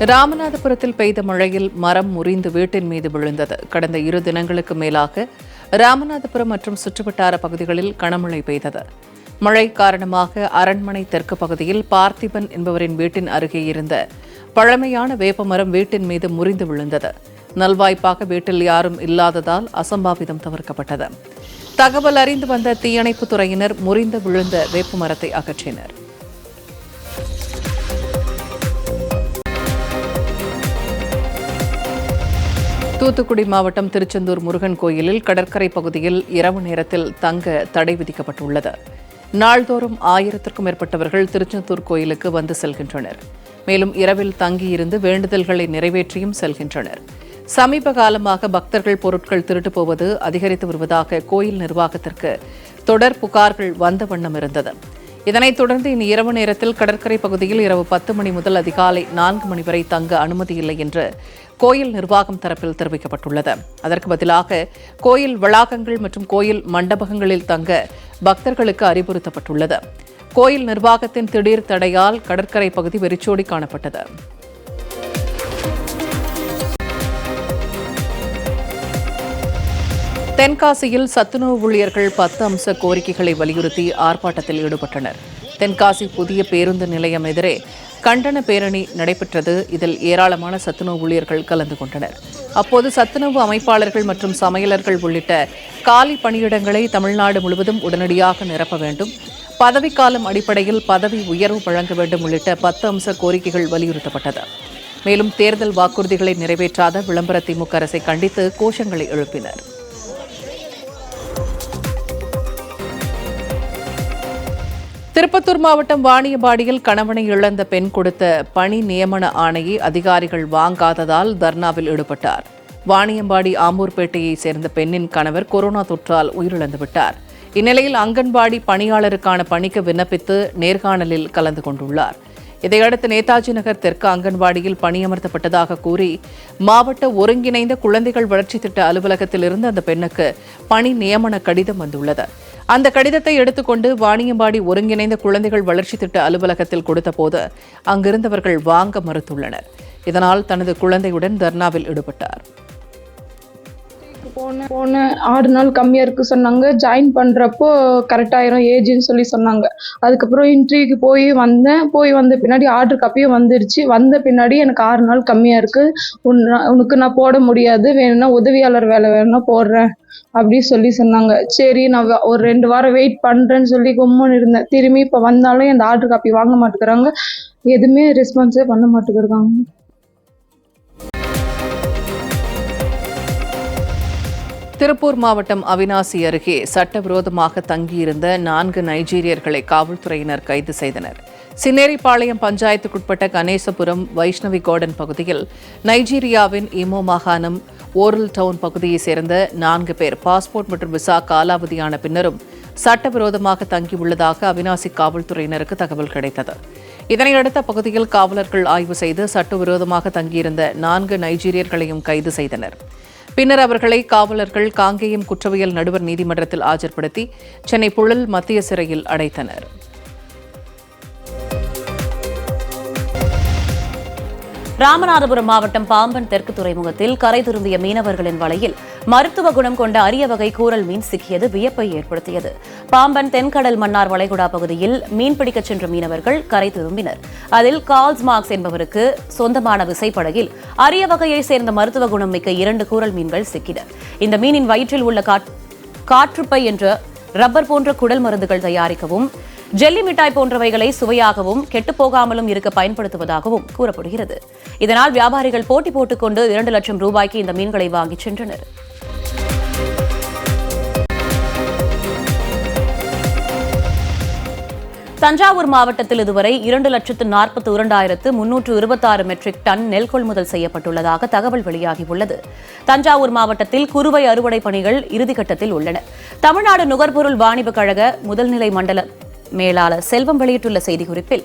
ராமநாதபுரத்தில் பெய்த மழையில் மரம் முறிந்து வீட்டின் மீது விழுந்தது. கடந்த இரு தினங்களுக்கு மேலாக ராமநாதபுரம் மற்றும் சுற்றுவட்டார பகுதிகளில் கனமழை பெய்தது. மழை காரணமாக அரண்மனை தெற்கு பகுதியில் பார்த்திபன் என்பவரின் வீட்டின் அருகே இருந்த பழமையான வேப்பமரம் வீட்டின் மீது முறிந்து விழுந்தது. நல்வாய்ப்பாக வீட்டில் யாரும் இல்லாததால் அசம்பாவிதம் தவிர்க்கப்பட்டது. தகவல் அறிந்து வந்த தீயணைப்புத் துறையினர் முறிந்து விழுந்த வேப்பமரத்தை அகற்றினர். தூத்துக்குடி மாவட்டம் திருச்செந்தூர் முருகன் கோயிலில் கடற்கரை பகுதியில் இரவு நேரத்தில் தங்க தடை விதிக்கப்பட்டுள்ளது. நாள்தோறும் ஆயிரத்திற்கும் மேற்பட்டவர்கள் திருச்செந்தூர் கோயிலுக்கு வந்து செல்கின்றனர். மேலும் இரவில் தங்கியிருந்து வேண்டுதல்களை நிறைவேற்றியும் செல்கின்றனர். சமீப காலமாக பக்தர்கள் பொருட்கள் திருட்டு போவது அதிகரித்து வருவதாக கோயில் நிர்வாகத்திற்கு தொடர் புகார்கள் வந்த வண்ணம் இருந்தது. இதனைத் தொடர்ந்து இனி இரவு நேரத்தில் கடற்கரை பகுதியில் இரவு பத்து மணி முதல் அதிகாலை நான்கு மணி வரை தங்க அனுமதியில்லை என்று கோயில் நிர்வாகம் தரப்பில் தெரிவிக்கப்பட்டுள்ளது. அதற்கு பதிலாக கோயில் வளாகங்கள் மற்றும் கோயில் மண்டபங்களில் தங்க பக்தர்களுக்கு அறிவுறுத்தப்பட்டுள்ளது. கோயில் நிர்வாகத்தின் திடீர் தடையால் கடற்கரை பகுதி வெறிச்சோடி காணப்பட்டது. தென்காசியில் சத்துணவு ஊழியர்கள் பத்து அம்ச கோரிக்கைகளை வலியுறுத்தி ஆர்ப்பாட்டத்தில் ஈடுபட்டனர். தென்காசி புதிய பேருந்து நிலையம் எதிரே கண்டன பேரணி நடைபெற்றது. இதில் ஏராளமான சத்துணவு ஊழியர்கள் கலந்து கொண்டனர். அப்போது சத்துணவு அமைப்பாளர்கள் மற்றும் சமையலர்கள் உள்ளிட்ட காலி பணியிடங்களை தமிழ்நாடு முழுவதும் உடனடியாக நிரப்ப வேண்டும். பதவிக்காலம் அடிப்படையில் பதவி உயர்வு வழங்க வேண்டும் உள்ளிட்ட பத்து அம்ச கோரிக்கைகள் வலியுறுத்தப்பட்டது. மேலும் தேர்தல் வாக்குறுதிகளை நிறைவேற்றாத விளம்பர திமுக அரசை கண்டித்து கோஷங்களை எழுப்பினர். திருப்பத்தூர் மாவட்டம் வாணியம்பாடியில் கணவனை இழந்த பெண் கொடுத்த பணி நியமன ஆணையை அதிகாரிகள் வாங்காததால் தர்ணாவில் ஈடுபட்டார். வாணியம்பாடி ஆம்பூர்பேட்டையைச் சேர்ந்த பெண்ணின் கணவர் கொரோனா தொற்றால் உயிரிழந்து விட்டார் இந்நிலையில் அங்கன்வாடி பணியாளருக்கான பணிக்கு விண்ணப்பித்து நேர்காணலில் கலந்து கொண்டுள்ளார். இதையடுத்து நேதாஜி நகர் தெற்கு அங்கன்வாடியில் பணியமர்த்தப்பட்டதாக கூறி மாவட்ட ஒருங்கிணைந்த குழந்தைகள் வளர்ச்சி திட்ட அலுவலகத்தில் இருந்து அந்த பெண்ணுக்கு பணி நியமன கடிதம் வந்துள்ளது. அந்த கடிதத்தை எடுத்துக்கொண்டு வாணியம்பாடி ஒருங்கிணைந்த குழந்தைகள் வளர்ச்சி திட்ட அலுவலகத்தில் கொடுத்தபோது அங்கிருந்தவர்கள் வாங்க மறுத்துள்ளனர். இதனால் தனது குழந்தையுடன் தர்ணாவில் ஈடுபட்டார். போன போன. ஆறு நாள் கம்மியாக இருக்கு சொன்னாங்க. ஜாயின் பண்ணுறப்போ கரெக்டாயிரும் ஏஜ்னு சொல்லி சொன்னாங்க. அதுக்கப்புறம் இன்டர்வியூக்கு போய் வந்தேன். போய் வந்த பின்னாடி ஆர்டர் காப்பியும் வந்துடுச்சு வந்த பின்னாடி எனக்கு ஆறு நாள் கம்மியாக இருக்கு. உன்ன- உனக்கு நான் போட முடியாது. வேணும்னா உதவியாளர் வேலை வேணும்னா போடுறேன். அப்படி சொல்லி சொன்னாங்க. சரி நான் ஒரு ரெண்டு வாரம் வெயிட் பண்ணுறேன்னு சொல்லி கும்முன்னு இருந்தேன். திரும்பி இப்போ வந்தாலும் அந்த ஆர்டர் காப்பி வாங்க மாட்டேங்கிறாங்க. எதுவுமே ரெஸ்பான்ஸே பண்ண மாட்டேங்கிறாங்க. திருப்பூர் மாவட்டம் அவினாசி அருகே சட்டவிரோதமாக தங்கியிருந்த நான்கு நைஜீரியர்களை காவல்துறையினர் கைது செய்தனர். சின்னேரிப்பாளையம் பஞ்சாயத்துக்குட்பட்ட கணேசபுரம் வைஷ்ணவி கார்டன் பகுதியில் நைஜீரியாவின் இமோ மாகாணம் ஓரல் டவுன் பகுதியைச் சேர்ந்த நான்கு பேர் பாஸ்போர்ட் மற்றும் விசா காலாவதியான பின்னரும் சட்டவிரோதமாக தங்கியுள்ளதாக அவினாசி காவல்துறையினருக்கு தகவல் கிடைத்தது. இதனையடுத்த பகுதியில் காவலர்கள் ஆய்வு செய்து சட்டவிரோதமாக தங்கியிருந்த நான்கு நைஜீரியர்களையும் கைது செய்தனர். பின்னர் அவர்களை காவலர்கள் காங்கேயம் குற்றவியல் நடுவர் நீதிமன்றத்தில் ஆஜர்படுத்தி சென்னை புழல் மத்திய சிறையில் அடைத்தனர். ராமநாதபுரம் மாவட்டம் பாம்பன் தெற்கு துறைமுகத்தில் கரை திரும்பிய மீனவர்களின் வலையில் மருத்துவ குணம் கொண்ட அரிய வகை கூரல் மீன் சிக்கியது வியப்பை ஏற்படுத்தியது. பாம்பன் தென்கடல் மன்னார் வளைகுடா பகுதியில் மீன்பிடிக்கச் சென்ற மீனவர்கள் கரை திரும்பினர். அதில் கால்ஸ் மார்க்ஸ் என்பவருக்கு சொந்தமான விசைப்படகில் அரிய வகையை சேர்ந்த மருத்துவ குணம் மிக்க இரண்டு கூரல் மீன்கள் சிக்கின. இந்த மீனின் வயிற்றில் உள்ள காற்றுப்பை என்ற ரப்பர் போன்ற குடல் மருந்துகள் தயாரிக்கவும் ஜெல்லி மிட்டாய் போன்றவைகளை சுவையாகவும் கெட்டுப்போகாமலும் இருக்க பயன்படுத்துவதாகவும் கூறப்படுகிறது. இதனால் வியாபாரிகள் போட்டி போட்டுக்கொண்டு இரண்டு லட்சம் ரூபாய்க்கு இந்த மீன்களை வாங்கிச் சென்றனர். தஞ்சாவூர் மாவட்டத்தில் இதுவரை இரண்டு லட்சத்து நாற்பத்தி இரண்டாயிரத்து முன்னூற்று இருபத்தாறு மெட்ரிக் டன் நெல் கொள்முதல் செய்யப்பட்டுள்ளதாக தகவல் வெளியாகியுள்ளது. தஞ்சாவூர் மாவட்டத்தில் குறுவை அறுவடை பணிகள் இறுதிக்கட்டத்தில் உள்ளன. தமிழ்நாடு நுகர்பொருள் வாணிப கழக முதல்நிலை மண்டல மேலாளர் செல்வம் வெளியிட்டுள்ள செய்திக்குறிப்பில்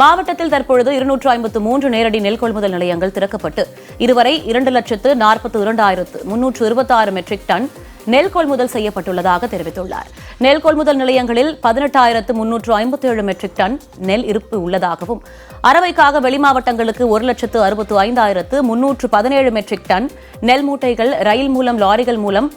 மாவட்டத்தில் தற்பொழுது இருநூற்று ஐம்பத்து மூன்று நேரடி நெல் கொள்முதல் நிலையங்கள் திறக்கப்பட்டு இதுவரை இரண்டு லட்சத்து நாற்பத்து இரண்டாயிரத்து முன்னூற்று இருபத்தாறு மெட்ரிக் டன் நெல் கொள்முதல் செய்யப்பட்டுள்ளதாக தெரிவித்துள்ளார். நெல் கொள்முதல் நிலையங்களில் பதினெட்டாயிரத்து முன்னூற்று ஐம்பத்தி ஏழு மெட்ரிக் டன் நெல் இருப்பு உள்ளதாகவும் அரவைக்காக வெளிமாவட்டங்களுக்கு ஒரு லட்சத்து அறுபத்து ஐந்தாயிரத்து முன்னூற்று பதினேழு மெட்ரிக் டன் நெல் மூட்டைகள் ரயில் மூலம் லாரிகள் மூலம்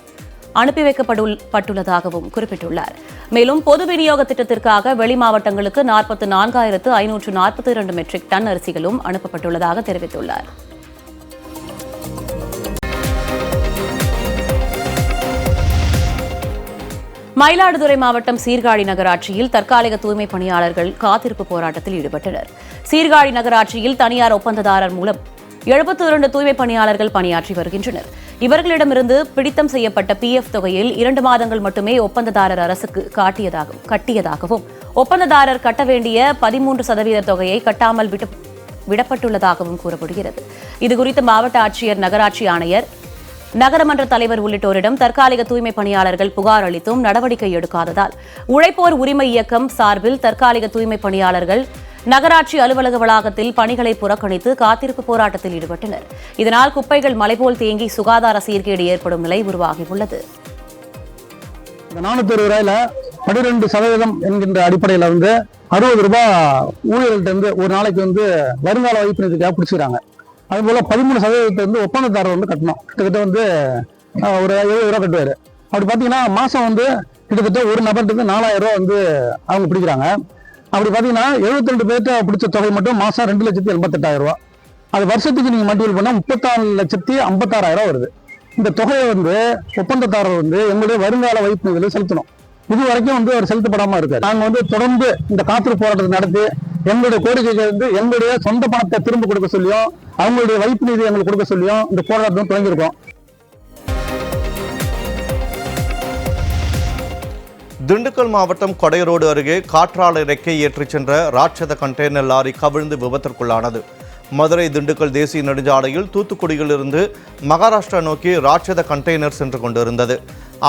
அனுப்பி வைக்கப்பட்டுள்ளதாகவும் குறிப்பிட்டுள்ளார். மேலும் பொது விநியோக திட்டத்திற்காக வெளி மாவட்டங்களுக்கு நாற்பத்து நான்காயிரத்து ஐநூற்று நாற்பத்தி இரண்டு மெட்ரிக் டன் அரிசிகளும் அனுப்பப்பட்டுள்ளதாக தெரிவித்துள்ளார். மயிலாடுதுறை மாவட்டம் சீர்காழி நகராட்சியில் தற்காலிக தூய்மை பணியாளர்கள் காத்திருப்பு போராட்டத்தில் ஈடுபட்டனர். சீர்காழி நகராட்சியில் தனியார் ஒப்பந்ததாரர் மூலம் எழுபத்தி இரண்டு தூய்மை பணியாளர்கள் பணியாற்றி வருகின்றனர். இவர்களிடமிருந்து பிடித்தம் செய்யப்பட்ட பிஎஃப் தொகையில் இரண்டு மாதங்கள் மட்டுமே ஒப்பந்ததாரர் அரசுக்கு காட்டியதாகவும் கட்டியதாகவும் ஒப்பந்ததாரர் கட்ட வேண்டிய பதிமூன்று சதவீத தொகையை கட்டாமல் விட்டு விடப்பட்டுள்ளதாகவும் கூறப்படுகிறது. இதுகுறித்து மாவட்ட ஆட்சியர் நகராட்சி ஆணையர் நகரமன்ற தலைவர் உள்ளிட்டோரிடம் தற்காலிக தூய்மை பணியாளர்கள் புகார் அளித்தும் நடவடிக்கை எடுக்காததால் உழைப்போர் உரிமை இயக்கம் சார்பில் தற்காலிக தூய்மை பணியாளர்கள் நகராட்சி அலுவலக வளாகத்தில் பணிகளை புறக்கணித்து காத்திருப்பு போராட்டத்தில் ஈடுபட்டனர். இதனால் குப்பைகள் மலைபோல் தேங்கி சுகாதார சீர்கேடு ஏற்படும் நிலை உருவாகியுள்ளது. இந்த நானூத்தி அறுபது ரூபாயில பன்னிரெண்டு சதவீதம் என்கின்ற அடிப்படையில வந்து அறுபது ரூபாய் ஊழியர்கள்ட்ட இருந்து ஒரு நாளைக்கு வந்து வருங்கால வைப்பு நிதிக்காக பிடிச்சிக்கிறாங்க? அதுபோல் பதிமூணு சதவீதத்தை வந்து ஒப்பந்ததாரர் வந்து கட்டணும். கிட்டத்தட்ட வந்து ஒரு எழுபது ரூபா கட்டுவார். அப்படி பார்த்தீங்கன்னா மாதம் வந்து கிட்டத்தட்ட ஒரு நபர்கிட்ட நாலாயிரம் ரூபா வந்து அவங்க பிடிக்கிறாங்க. அப்படி பார்த்தீங்கன்னா எழுபத்தி ரெண்டு பேர்த்த பிடிச்ச தொகை மட்டும் மாதம் ரெண்டு லட்சத்தி எண்பத்தெட்டாயிரம் ரூபா. அது வருஷத்துக்கு நீங்கள் மல்டிபிள் பண்ணால் முப்பத்தாறு லட்சத்தி ஐம்பத்தாறாயிரம் வருது. இந்த தொகையை வந்து ஒப்பந்ததாரர் வந்து எங்களுடைய வருங்கால வைப்பு செலுத்தணும். இது வரைக்கும் வந்து அவர் செலுத்தப்படாம இருக்காரு. நாங்க வந்து தொடர்ந்து இந்த காத்திரு போராட்டத்தை நடத்தி எங்களுடைய கோரிக்கைகள் வந்து எங்களுடைய சொந்த பணத்தை திரும்ப கொடுக்க சொல்லியும் அவங்களுடைய வைப்பு நிதி எங்களுக்கு கொடுக்க சொல்லியும் இந்த போராட்டம் தொடங்கியிருக்கோம். திண்டுக்கல் மாவட்டம் கொடையரோடு அருகே காற்றாலை ரெக்கை ஏற்றிச் சென்ற ராட்சத கண்டெய்னர் லாரி கவிழ்ந்து விபத்திற்குள்ளானது. மதுரை திண்டுக்கல் தேசிய நெடுஞ்சாலையில் தூத்துக்குடியிலிருந்து மகாராஷ்டிரா நோக்கி ராட்சத கண்டெய்னர் சென்று கொண்டிருந்தது.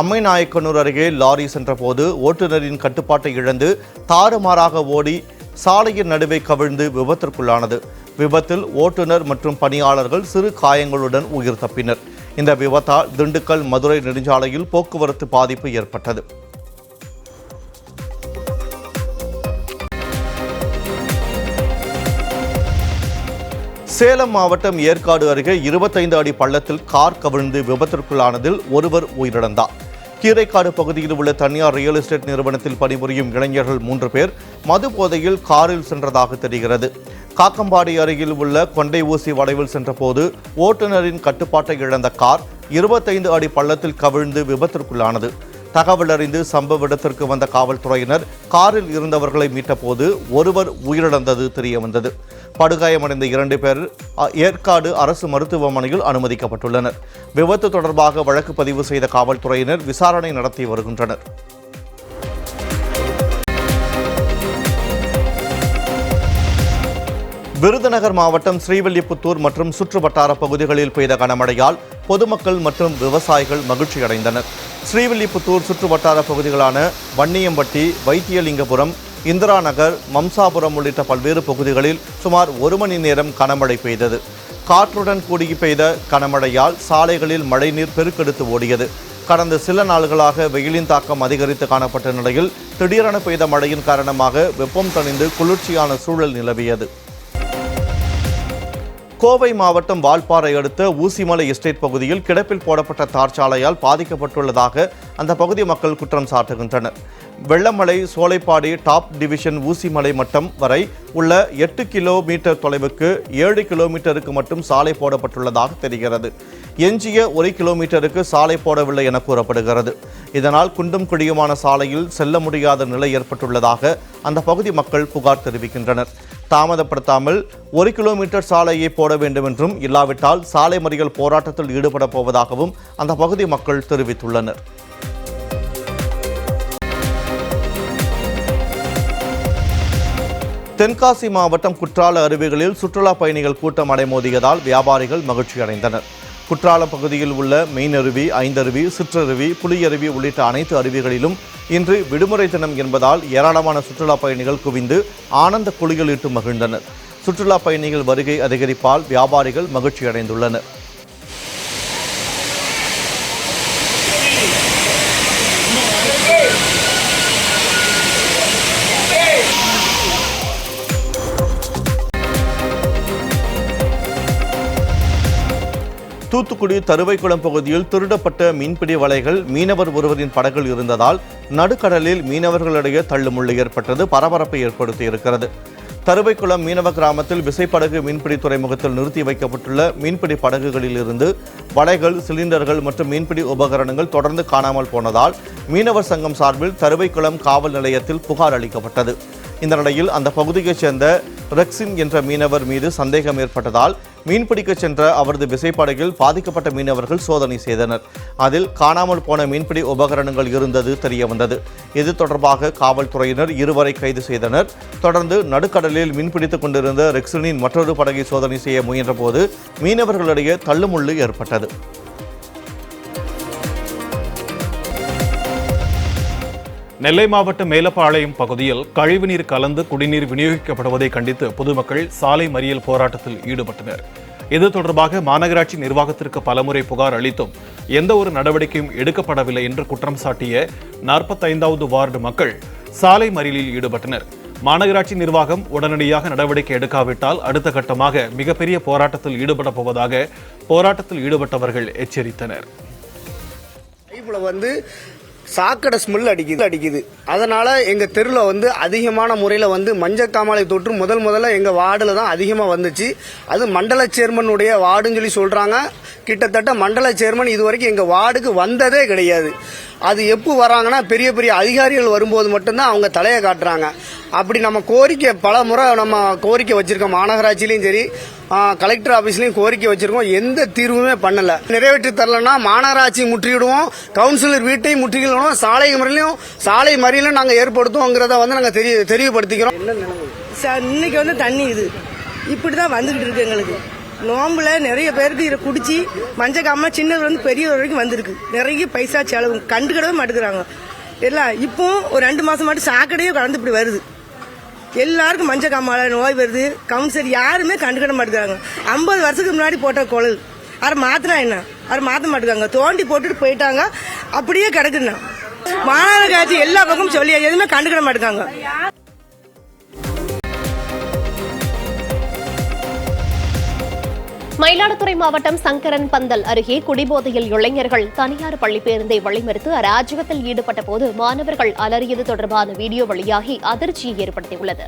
அம்மை நாயக்கனூர் அருகே லாரி சென்றபோது ஓட்டுநரின் கட்டுப்பாட்டை இழந்து தாறுமாறாக ஓடி சாலையின் நடுவே கவிழ்ந்து விபத்திற்குள்ளானது. விபத்தில் ஓட்டுநர் மற்றும் பணியாளர்கள் சிறு காயங்களுடன் உயிர் தப்பினர். இந்த விபத்தால் திண்டுக்கல் மதுரை நெடுஞ்சாலையில் போக்குவரத்து பாதிப்பு ஏற்பட்டது. சேலம் மாவட்டம் ஏற்காடு அருகே இருபத்தைந்து அடி பள்ளத்தில் கார் கவிழ்ந்து விபத்திற்குள்ளானதில் ஒருவர் உயிரிழந்தார். கீரைக்காடு பகுதியில் உள்ள தனியார் ரியல் எஸ்டேட் நிறுவனத்தில் பணிபுரியும் இளைஞர்கள் மூன்று பேர் மது போதையில் காரில் சென்றதாக தெரிகிறது. காக்கம்பாடி அருகில் உள்ள கொண்டை ஊசி வளைவில் சென்றபோது ஓட்டுநரின் கட்டுப்பாட்டை இழந்த கார் இருபத்தைந்து அடி பள்ளத்தில் கவிழ்ந்து விபத்திற்குள்ளானது. தகவல் அறிந்து சம்பவ இடத்திற்கு வந்த காவல்துறையினர் காரில் இருந்தவர்களை மீட்டபோது ஒருவர் உயிரிழந்தது தெரிய வந்தது படுகாயமடைந்த இரண்டு பேர் அ, ஏற்காடு அரசு மருத்துவமனையில் அனுமதிக்கப்பட்டுள்ளனர். விபத்து தொடர்பாக வழக்கு பதிவு செய்த காவல்துறையினர் விசாரணை நடத்தி வருகின்றனர். விருதுநகர் மாவட்டம் ஸ்ரீவில்லிபுத்தூர் மற்றும் சுற்றுவட்டார பகுதிகளில் பெய்த கனமழையால் பொதுமக்கள் மற்றும் விவசாயிகள் மகிழ்ச்சி அடைந்தனர் ஸ்ரீவில்லிபுத்தூர் சுற்றுவட்டார பகுதிகளான வன்னியம்பட்டி வைத்தியலிங்கபுரம் இந்திரா நகர் மம்சாபுரம் உள்ளிட்ட பல்வேறு பகுதிகளில் சுமார் ஒரு மணி நேரம் கனமழை பெய்தது. காற்றுடன் கூடி பெய்த கனமழையால் சாலைகளில் மழைநீர் பெருக்கெடுத்து ஓடியது. கடந்த சில நாள்களாக வெயிலின் தாக்கம் அதிகரித்து காணப்பட்ட நிலையில் திடீரென பெய்த மழையின் காரணமாக வெப்பம் தணிந்து குளிர்ச்சியான சூழல் நிலவியது. கோவை மாவட்டம் வால்பாறை அடுத்த ஊசிமலை எஸ்டேட் பகுதியில் கிடப்பில் போடப்பட்ட தார்ச்சாலையால் பாதிக்கப்பட்டுள்ளதாக அந்த பகுதி மக்கள் குற்றம் சாட்டுகின்றனர். வெள்ளமலை சோலைப்பாடி டாப் டிவிஷன் ஊசிமலை மட்டம் வரை உள்ள எட்டு கிலோமீட்டர் தொலைவுக்கு ஏழு கிலோமீட்டருக்கு மட்டும் சாலை போடப்பட்டுள்ளதாக தெரிகிறது. எஞ்சிய ஒரு கிலோமீட்டருக்கு சாலை போடவில்லை என கூறப்படுகிறது. இதனால் குண்டும் குழியுமான சாலையில் செல்ல முடியாத நிலை ஏற்பட்டுள்ளதாக அந்த பகுதி மக்கள் புகார் தெரிவிக்கின்றனர். தாமதப்படுத்தாமல் ஒரு கிலோமீட்டர் சாலையை போட வேண்டும் என்றும் இல்லாவிட்டால் சாலை மறியல் போராட்டத்தில் ஈடுபட போவதாகவும் அந்த பகுதி மக்கள் தெரிவித்துள்ளனர். தென்காசி மாவட்டம் குற்றால அருவிகளில் சுற்றுலா பயணிகள் கூட்டம் அடைமோதியதால் வியாபாரிகள் மகிழ்ச்சி அடைந்தனர் குற்றாலம் பகுதியில் உள்ள மெயினருவி ஐந்தருவி சிற்றருவி புலியருவி உள்ளிட்ட அனைத்து அருவிகளிலும் இன்று விடுமுறை தினம் என்பதால் ஏராளமான சுற்றுலா பயணிகள் குவிந்து ஆனந்த குளியலிட்டு மகிழ்ந்தனர். சுற்றுலா பயணிகள் வருகை அதிகரிப்பால் வியாபாரிகள் மகிழ்ச்சி தூத்துக்குடி தருவைக்குளம் பகுதியில் திருடப்பட்ட மீன்பிடி வலைகள் மீனவர் ஒருவரின் படகில் இருந்ததால் நடுக்கடலில் மீனவர்களிடையே தள்ளுமுள்ளு ஏற்பட்டது பரபரப்பை ஏற்படுத்தி இருக்கிறது தருவைக்குளம் மீனவ கிராமத்தில் விசைப்படகு மீன்பிடி துறைமுகத்தில் நிறுத்தி வைக்கப்பட்டுள்ள மீன்பிடி படகுகளில் இருந்து வலைகள் சிலிண்டர்கள் மற்றும் மீன்பிடி உபகரணங்கள் தொடர்ந்து காணாமல் போனதால் மீனவர் சங்கம் சார்பில் தருவைக்குளம் காவல் நிலையத்தில் புகார் அளிக்கப்பட்டது. இந்த நிலையில் அந்த பகுதியைச் சேர்ந்த ரெக்ஸின் என்ற மீனவர் மீது சந்தேகம் ஏற்பட்டதால் மீன்பிடிக்கச் சென்ற அவரது விசைப்படகில் பாதிக்கப்பட்ட மீனவர்கள் சோதனை செய்தனர். அதில் காணாமல் போன மீன்பிடி உபகரணங்கள் இருந்தது தெரியவந்தது. இது தொடர்பாக காவல்துறையினர் இருவரை கைது செய்தனர். தொடர்ந்து நடுக்கடலில் மீன்பிடித்துக் கொண்டிருந்த ரெக்ஸினின் மற்றொரு படகை சோதனை செய்ய முயன்றபோது மீனவர்களிடையே தள்ளுமுள்ளு ஏற்பட்டது. நெல்லை மாவட்டம் மேலப்பாளையம் பகுதியில் கழிவுநீர் கலந்து குடிநீர் விநியோகிக்கப்படுவதை கண்டித்து பொதுமக்கள் சாலை மறியல் போராட்டத்தில் ஈடுபட்டனர். இது தொடர்பாக மாநகராட்சி நிர்வாகத்திற்கு பலமுறை புகார் அளித்தும் எந்த ஒரு நடவடிக்கையும் எடுக்கப்படவில்லை என்று குற்றம் சாட்டிய நாற்பத்தைந்தாவது வார்டு மக்கள் சாலை மறியலில் ஈடுபட்டனர். மாநகராட்சி நிர்வாகம் உடனடியாக நடவடிக்கை எடுக்காவிட்டால் அடுத்த கட்டமாக மிகப்பெரிய போராட்டத்தில் ஈடுபட போவதாக போராட்டத்தில் ஈடுபட்டவர்கள் எச்சரித்தனர். வந்து சாக்கடை ஸ்மெல் அடிக்குது. அடிக்குது. அதனால எங்க தெருவில் வந்து அதிகமான முறையில் வந்து மஞ்சக்காமாலை தொற்று முதல் முதல்ல எங்க வார்டில் தான் அதிகமாக வந்துச்சு. அது மண்டல சேர்மனுடைய வார்டுன்னு சொல்லி சொல்றாங்க. கிட்டத்தட்ட மண்டல சேர்மன் இது வரைக்கும் எங்க வார்டுக்கு வந்ததே கிடையாது. அது எப்போ வராங்கன்னா பெரிய பெரிய அதிகாரிகள் வரும்போது மட்டும்தான் அவங்க தலையை காட்டுறாங்க. அப்படி நம்ம கோரிக்கை பல முறை நம்ம கோரிக்கை வச்சுருக்கோம். மாநகராட்சியிலையும் சரி கலெக்டர் ஆஃபீஸ்லையும் கோரிக்கை வச்சுருக்கோம். எந்த தீர்வுமே பண்ணலை. நிறைவேற்றி தரலன்னா மாநகராட்சி முற்றிவிடுவோம் கவுன்சிலர் வீட்டையும் முற்றுகிடுவோம் சாலை முறையிலையும் சாலை மறியலும் நாங்கள் ஏற்படுத்துவோங்கிறத வந்து நாங்கள் தெரிய தெரியப்படுத்திக்கிறோம். சார் இன்னைக்கு வந்து தண்ணி இது. இப்படி தான் வந்துகிட்டு இருக்கு எங்களுக்கு. நோம்புல நிறைய பேருக்கு இதை குடிச்சு மஞ்சக்காம சின்னவர் வந்து பெரியவர் வரைக்கும் வந்திருக்கு. நிறைய பைசா செலவு. கண்டுக்கிடவே மாட்டேங்கிறாங்க. எல்லாம் இப்போ ஒரு ரெண்டு மாசம் மட்டும் சாக்கடையே கலந்து இப்படி வருது. எல்லாருக்கும் மஞ்சள் காமால நோய் வருது. கவுன்சிலர் யாருமே கண்டுக்கிட மாட்டேங்கிறாங்க. ஐம்பது வருஷத்துக்கு முன்னாடி போட்ட குழல் அதை மாத்தினா என்ன? அதை மாற்ற மாட்டேங்காங்க தோண்டி போட்டுட்டு போயிட்டாங்க. அப்படியே கிடக்குண்ணா மாநகராட்சி எல்லா பக்கமும் சொல்லி எதுவுமே கண்டுக்கிட மாட்டேங்காங்க மயிலாடுதுறை மாவட்டம் சங்கரன் பந்தல் அருகே குடிபோதையில் இளைஞர்கள் தனியார் பள்ளி பேருந்தை வழிமறித்து அராஜகத்தில் ஈடுபட்ட போது மாணவர்கள் அலறியது தொடர்பான வீடியோ வெளியாகி அதிர்ச்சியை ஏற்படுத்தியுள்ளது.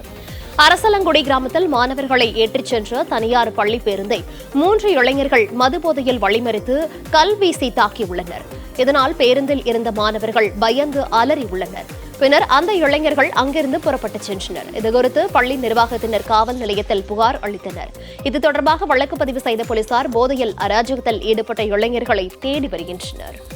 அரசலங்குடி கிராமத்தில் மாணவர்களை ஏற்றிச் சென்ற தனியார் பள்ளி பேருந்தை மூன்று இளைஞர்கள் மதுபோதையில் வழிமறித்து கல் வீசி தாக்கியுள்ளனர். இதனால் பேருந்தில் இருந்த மாணவர்கள் பயந்து அலறியுள்ளனர். பின்னர் அந்த இளைஞர்கள் அங்கிருந்து புறப்பட்டுச் சென்றனர். இதுகுறித்து பள்ளி நிர்வாகத்தினர் காவல் நிலையத்தில் புகார் அளித்தனர். இது தொடர்பாக வழக்கு பதிவு செய்த போலீசார் போதையில் அராஜகத்தில் ஈடுபட்ட இளைஞர்களை தேடி வருகின்றனர்.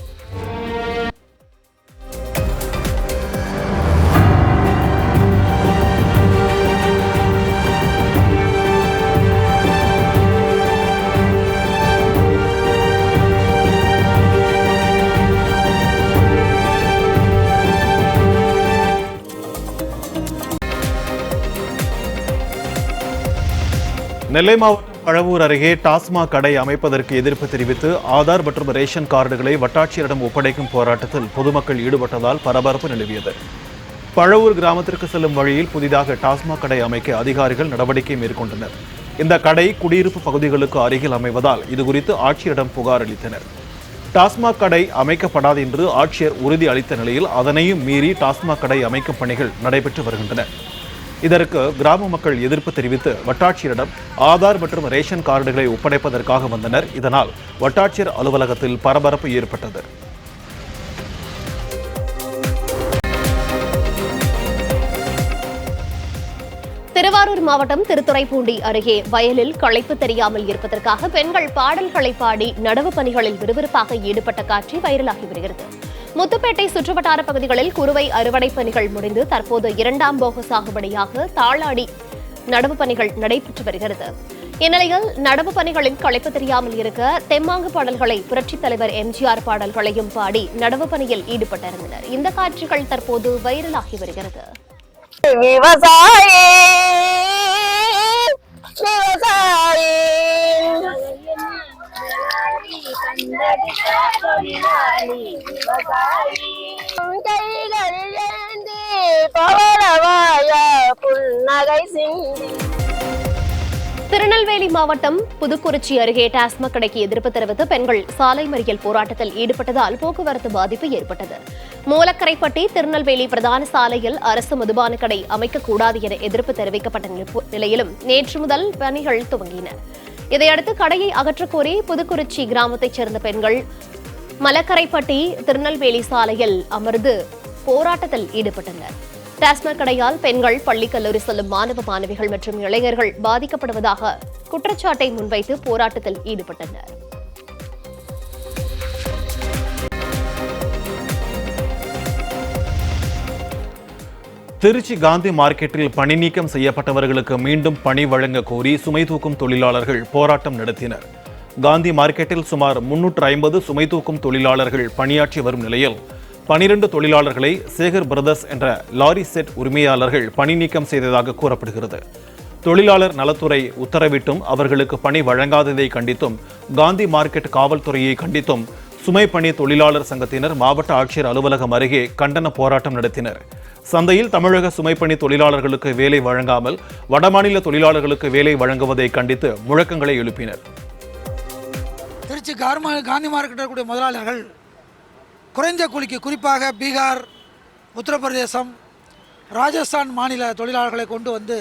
நெல்லை மாவட்டம் பழவூர் அருகே டாஸ்மாக் கடை அமைப்பதற்கு எதிர்ப்பு தெரிவித்து ஆதார் மற்றும் ரேஷன் கார்டுகளை வட்டாட்சியரிடம் ஒப்படைக்கும் போராட்டத்தில் பொதுமக்கள் ஈடுபட்டதால் பரபரப்பு நிலவியது. பழவூர் கிராமத்திற்கு செல்லும் வழியில் புதிதாக டாஸ்மாக் கடை அமைக்க அதிகாரிகள் நடவடிக்கை மேற்கொண்டனர். இந்த கடை குடியிருப்பு பகுதிகளுக்கு அருகில் அமைவதால் இதுகுறித்து ஆட்சியரிடம் புகார் அளித்தனர். டாஸ்மாக் கடை அமைக்கப்படாது என்று ஆட்சியர் உறுதி அளித்த நிலையில் அதனையும் மீறி டாஸ்மாக் கடை அமைக்கும் பணிகள் நடைபெற்று வருகின்றன. இதற்கு கிராம மக்கள் எதிர்ப்பு தெரிவித்து வட்டாட்சியரிடம் ஆதார் மற்றும் ரேஷன் கார்டுகளை ஒப்படைப்பதற்காக வந்தனர். இதனால் வட்டாட்சியர் அலுவலகத்தில் பரபரப்பு ஏற்பட்டது. திருவாரூர் மாவட்டம் திருத்துறைப்பூண்டி அருகே வயலில் களைப்பு தெரியாமல் இருப்பதற்காக பெண்கள் பாடல்களை பாடி நடவு பணிகளில் விறுவிறுப்பாக ஈடுபட்ட காட்சி வைரலாகி வருகிறது. முத்துப்பேட்டை சுற்றுவட்டார பகுதிகளில் குறுவை அறுவடை பணிகள் முடிந்து தற்போது இரண்டாம் போக சாகுபடியாக தாளாடி நடவு பணிகள் நடைபெற்று வருகிறது. இந்நிலையில் நடவு பணிகளில் களைப்பு தெரியாமல் இருக்க தெம்மாங்கு பாடல்களை புரட்சித் தலைவர் எம்ஜிஆர் பாடல்களையும் பாடி நடவு பணியில் ஈடுபட்டிருந்தனர். இந்த காட்சிகள் தற்போது வைரலாகி வருகிறது. விவசாயி விவசாயி கைகள் ஏந்தி பவளவாய புன்னகை சிந்தி. திருநெல்வேலி மாவட்டம் புதுக்குறிச்சி அருகே டாஸ்மாக் கடைக்கு எதிர்ப்பு தெரிவித்து பெண்கள் சாலை மறியல் போராட்டத்தில் ஈடுபட்டதால் போக்குவரத்து பாதிப்பு ஏற்பட்டது. மூலக்கரைப்பட்டி திருநெல்வேலி பிரதான சாலையில் அரசு மதுபான கடை அமைக்கக்கூடாது என எதிர்ப்பு தெரிவிக்கப்பட்ட நிலைப்பு- நிலையிலும் நேற்று முதல் பணிகள் துவங்கின. இதையடுத்து கடையை அகற்றக்கோரி புதுக்குறிச்சி கிராமத்தைச் சேர்ந்த பெண்கள் மலக்கரைப்பட்டி திருநெல்வேலி சாலையில் அமர்ந்து போராட்டத்தில் ஈடுபட்டனர். டாஸ்மாக் கடையால் பெண்கள் பள்ளி கல்லூரி செல்லும் மாணவ மாணவிகள் மற்றும் இளைஞர்கள் பாதிக்கப்படுவதாக குற்றச்சாட்டை முன்வைத்து போராட்டத்தில் ஈடுபட்டனர். திருச்சி காந்தி மார்க்கெட்டில் பணி நீக்கம் செய்யப்பட்டவர்களுக்கு மீண்டும் பணி வழங்க கோரி சுமை தூக்கும் தொழிலாளர்கள் போராட்டம் நடத்தினர். காந்தி மார்க்கெட்டில் சுமார் முன்னூற்று ஐம்பது சுமை தூக்கும் தொழிலாளர்கள் பணியாற்றி வரும் நிலையில் பனிரெண்டு தொழிலாளர்களை சேகர் பிரதர்ஸ் என்ற லாரி செட் உரிமையாளர்கள் பணி நீக்கம் செய்ததாக கூறப்படுகிறது. தொழிலாளர் நலத்துறை உத்தரவிட்டும் அவர்களுக்கு பணி வழங்காததை கண்டித்தும் காந்தி மார்க்கெட் காவல்துறையை கண்டித்தும் சுமை பணி தொழிலாளர் சங்கத்தினர் மாவட்ட ஆட்சியர் அலுவலகம் அருகே கண்டன போராட்டம் நடத்தினர். சந்தையில் தமிழக சுமைப்பணி தொழிலாளர்களுக்கு வேலை வழங்காமல் வடமாநில தொழிலாளர்களுக்கு வேலை வழங்குவதை கண்டித்து முழக்கங்களை எழுப்பினர். திருச்சி காந்தி மார்க்கெட்டில் இருக்கக்கூடிய முதலாளர்கள் குறைந்த கூலிக்கு குறிப்பாக பீகார் உத்தரப்பிரதேசம் ராஜஸ்தான் மாநில தொழிலாளர்களை கொண்டு வந்து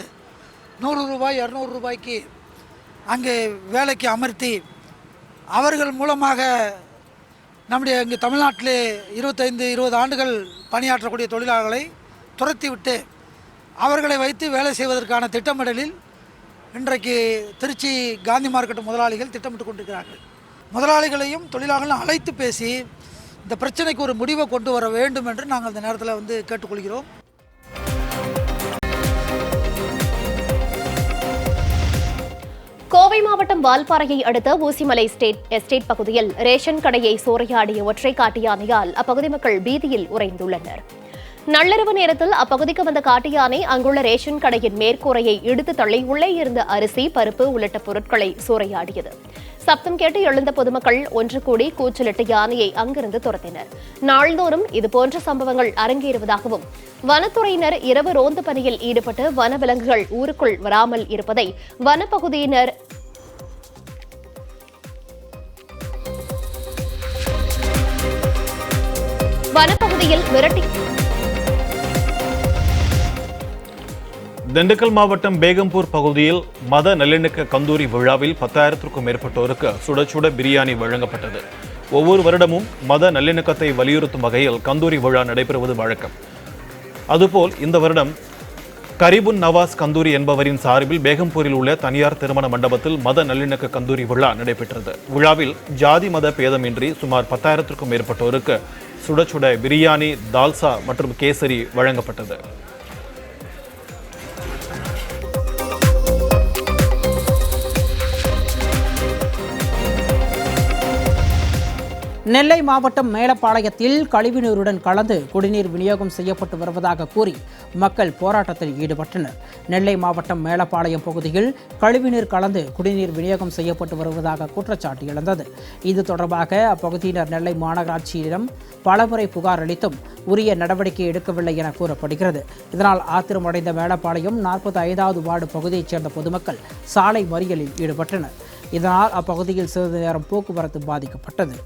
நூறு ரூபாய் இரநூறு ரூபாய்க்கு அங்கே வேலைக்கு அமர்த்தி அவர்கள் மூலமாக நம்முடைய இங்கே தமிழ்நாட்டிலே இருபத்தைந்து இருபது ஆண்டுகள் பணியாற்றக்கூடிய தொழிலாளர்களை துரத்திவிட்டு அவர்களை வைத்து வேலை செய்வதற்கான திட்டமிடலில் இன்றைக்கு திருச்சி காந்தி மார்க்கெட் முதலாளிகள் திட்டமிட்டு கொண்டிருக்கிறார்கள். முதலாளிகளையும் தொழிலாளர்களும் அழைத்து பேசி இந்த பிரச்சனைக்கு ஒரு முடிவை கொண்டு வர வேண்டும் என்று நாங்கள் இந்த நேரத்தில் வந்து கேட்டுக்கொள்கிறோம். கோவை மாவட்டம் வால்பாறையை அடுத்த ஊசிமலை ஸ்டேட் எஸ்டேட் பகுதியில் ரேஷன் கடையை சூறையாடிய ஒற்றை காட்டு யானையால் அப்பகுதி மக்கள் பீதியில் உறைந்துள்ளனர். நள்ளிரவு நேரத்தில் அப்பகுதிக்கு வந்த காட்டு யானை அங்குள்ள ரேஷன் கடையின் மேற்கூரையை இடித்து தள்ளி உள்ளே இருந்த அரிசி பருப்பு உள்ளிட்ட பொருட்களை சூறையாடியது. சப்தம் கேட்டு எழுந்த பொதுமக்கள் ஒன்று கூடி கூச்சலிட்டு யானையை அங்கிருந்து துரத்தினர். நாள்தோறும் இதுபோன்ற சம்பவங்கள் அரங்கேறுவதாகவும் வனத்துறையினர் இரவு ரோந்து பணியில் ஈடுபட்டு வனவிலங்குகள் ஊருக்குள் வராமல் இருப்பதை வனப்பகுதியினர் வனப்பகுதியில் மிரட்டி திண்டுக்கல் மாவட்டம் பேகம்பூர் பகுதியில் மத நல்லிணக்க கந்தூரி விழாவில் பத்தாயிரத்திற்கும் மேற்பட்டோருக்கு சுட சுட பிரியாணி வழங்கப்பட்டது. ஒவ்வொரு வருடமும் மத நல்லிணக்கத்தை வலியுறுத்தும் வகையில் கந்தூரி விழா நடைபெறுவது வழக்கம். அதுபோல் இந்த வருடம் கரிபுன் நவாஸ் கந்தூரி என்பவரின் சார்பில் பேகம்பூரில் உள்ள தனியார் திருமண மண்டபத்தில் மத நல்லிணக்க கந்தூரி விழா நடைபெற்றது. விழாவில் ஜாதி மத பேதமின்றி சுமார் பத்தாயிரத்திற்கும் மேற்பட்டோருக்கு சுட சுட பிரியாணி தால்சா மற்றும் கேசரி வழங்கப்பட்டது. நெல்லை மாவட்டம் மேலப்பாளையத்தில் கழிவுநீருடன் கலந்து குடிநீர் விநியோகம் செய்யப்பட்டு வருவதாக கூறி மக்கள் போராட்டத்தில் ஈடுபட்டனர். நெல்லை மாவட்டம் மேலப்பாளையம் பகுதியில் கழிவுநீர் கலந்து குடிநீர் விநியோகம் செய்யப்பட்டு வருவதாக குற்றச்சாட்டு எழுந்தது. இது தொடர்பாக அப்பகுதியினர் நெல்லை மாநகராட்சியிடம் பலமுறை புகார் அளித்தும் உரிய நடவடிக்கை எடுக்கவில்லை என கூறப்படுகிறது. இதனால் ஆத்திரமடைந்த மேலப்பாளையம் நாற்பத்தி ஐந்தாவது வார்டு பகுதியைச் சேர்ந்த பொதுமக்கள் சாலை மறியலில் ஈடுபட்டனர். இதனால் அப்பகுதியில் சிறிது நேரம் போக்குவரத்து பாதிக்கப்பட்டது.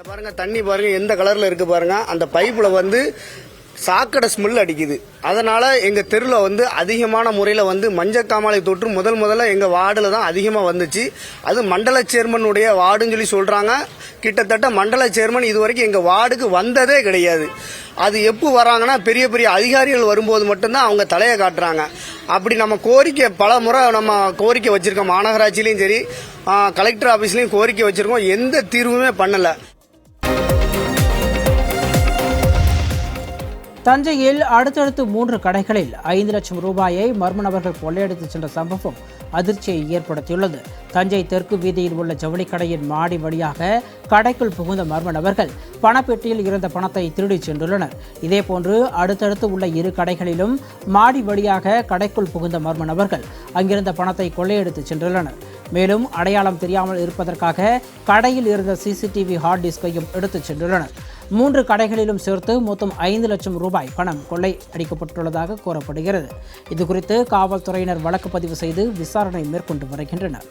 இந்த பாருங்க தண்ணி பாருங்க எந்த கலர்ல இருக்கு பாருங்க. அந்த பைப்புல வந்து சாக்கடை ஸ்மெல் அடிக்குது. அதனால எங்கள் தெருவில் வந்து அதிகமான முறையில் வந்து மஞ்சக்காமாலை தொற்று முதல் முதல்ல எங்கள் வார்டில் தான் அதிகமாக வந்துச்சு. அது மண்டல சேர்மனுடைய வார்டுன்னு சொல்லி சொல்கிறாங்க கிட்டத்தட்ட மண்டல சேர்மன் இது வரைக்கும் எங்கள் வார்டுக்கு வந்ததே கிடையாது. அது எப்போ வராங்கன்னா பெரிய பெரிய அதிகாரிகள் வரும்போது மட்டும்தான் அவங்க தலையை காட்டுறாங்க. அப்படி நம்ம கோரிக்கை பல முறை நம்ம கோரிக்கை வச்சுருக்கோம். மாநகராட்சியிலையும் சரி கலெக்டர் ஆஃபீஸ்லேயும் கோரிக்கை வச்சுருக்கோம். எந்த தீர்வுமே பண்ணலை. தஞ்சையில் அடுத்தடுத்து மூன்று கடைகளில் ஐந்து லட்சம் ரூபாயை மர்ம நபர்கள் கொள்ளையடித்து சென்ற சம்பவம் அதிர்ச்சியை ஏற்படுத்தியுள்ளது. தஞ்சை தெற்கு வீதியில் உள்ள ஜவுளி கடையின் மாடி வழியாக கடைக்குள் புகுந்த மர்ம நபர்கள் பணப்பெட்டியில் இருந்த பணத்தை திருடிச் சென்றுள்ளனர். இதேபோன்று அடுத்தடுத்து உள்ள இரு கடைகளிலும் மாடி வழியாக கடைக்குள் புகுந்த மர்ம நபர்கள் அங்கிருந்த பணத்தை கொள்ளையடித்து சென்றுள்ளனர். மேலும் அடையாளம் தெரியாமல் இருப்பதற்காக கடையில் இருந்த சிசிடிவி ஹார்ட் டிஸ்கையும் எடுத்துச் சென்றுள்ளனர். மூன்று கடைகளிலும் சேர்த்து மொத்தம் ஐந்து லட்சம் ரூபாய் பணம் கொள்ளை அடிக்கப்பட்டுள்ளதாக கூறப்படுகிறது. இதுகுறித்து காவல்துறையினர் வழக்கு பதிவு செய்து விசாரணை மேற்கொண்டு வருகின்றனர்.